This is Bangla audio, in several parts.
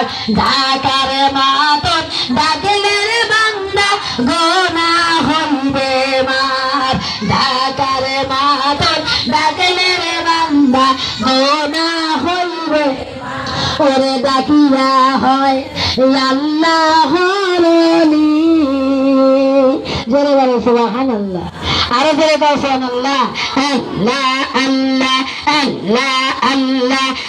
মার ঢাকার মাতন ডাকলের বান্দা গোনা হইবে মার। ঢাকার মাতন ডাকলের বান্দা গোনা হইবে ওরে ডাকিয়া হয় আল্লাহ জোরে বলে সুবাহান আল্লাহ আরও জোরে বল সুবাহান আল্লাহ আল্লাহ আল্লাহ।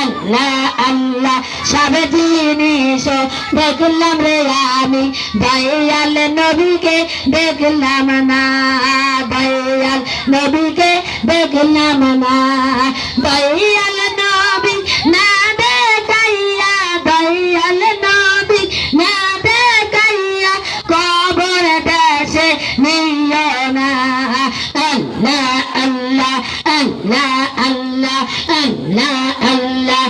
আল্লাহ আল্লাহ, সবে জিনিস দেখলাম রে আমি, দয়াল নবীকে দেখলাম না। দয়াল নবীকে দেখলাম না। দয়াল নবী না দেখাইয়া দয়াল নবী না দেখাইয়া কবর দেশে নিও না। আল্লাহ الله الله الله.